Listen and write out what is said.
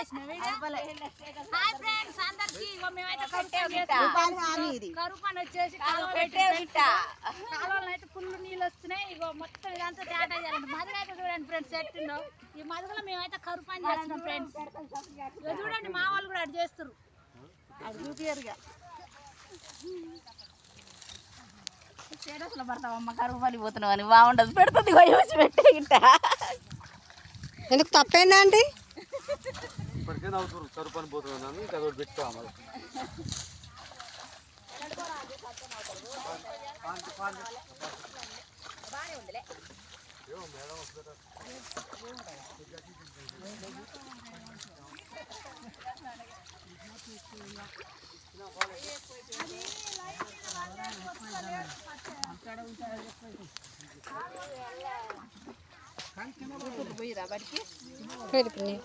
Hi friends అందరికి మేమైతే కరువు పని వచ్చేసి కాలువలో అయితే ఫుల్ నీళ్ళు వస్తున్నాయి. ఇగో మొత్తం ఇదంతా తేటా చేయాలండి మధుర అయితే చూడండి ఫ్రెండ్స్ ఎట్టిందో. ఈ మధులో మేమైతే కరువు పని చేస్తున్నాం ఫ్రెండ్స్ ఇగో చూడండి మా వాళ్ళు కూడా అటు చేస్తారు అది చూపియరుగా స్టేటస్లో పడతావమ్మ కరువు పని పోతున్నావు అని. బాగుండదు. పెడుతుంది వచ్చి పెట్టే గిట్ట. ఎందుకు తప్పైందా ఆంటీ? ఇప్పటికే నవ్వుతారు కరువు పని పోతున్నాను ఇంకా అదొకటి పెట్టుకో మరి వెళ్ళిపోయి